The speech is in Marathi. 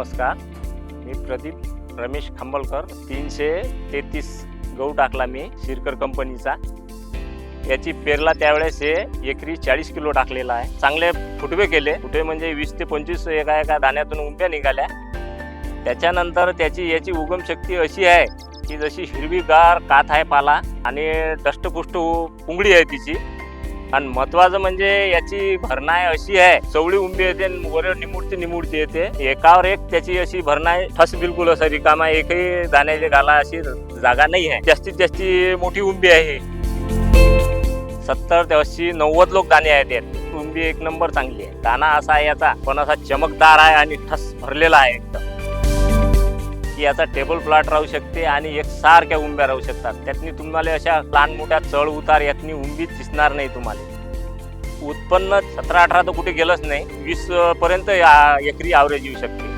नमस्कार. मी प्रदीप रमेश खांबलकर तीनशे तेहतीस गहू टाकला मी शिरकर कंपनीचा. याची पेरला त्यावेळेस हे एकरी चाळीस किलो टाकलेला आहे. चांगले फुटवे केले. फुटवे म्हणजे वीस ते पंचवीस एका एका दाण्यातून उंब्या निघाल्या. त्याच्यानंतर त्याची याची उगम शक्ती अशी आहे की जशी हिरवीगार कात आहे पाला आणि दष्टपुष्ट पुंगळी आहे तिची आणि महत्वाचं म्हणजे याची भरणाय अशी आहे चवळी उंबी येते आणि वर निमुडती निमुडती येते. एकावर एक त्याची अशी भरणाय ठस बिलकुल असं रिकामा एकही दाण्याचे घाला अशी जागा नाही आहे. जास्तीत जास्ती मोठी उंबी आहे. सत्तर ते ऐंशी नव्वद लोक दाणे आहेत यात. उंबी एक नंबर चांगली आहे. दाना असा आहे याचा पण असा चमकदार आहे आणि ठस भरलेला आहे एकदम. की याचा टेबल प्लॉट राहू शकते आणि एक सारख्या उंब्या राहू शकतात. त्यातनी तुम्हाला अशा लहान मोठ्या चढ उतार यातनी उंबीच दिसणार नाही तुम्हाला. उत्पन्न सतरा अठरा तर कुठे गेलंच नाही. वीस पर्यंत या- एकरी ॲव्हरेज येऊ शकते.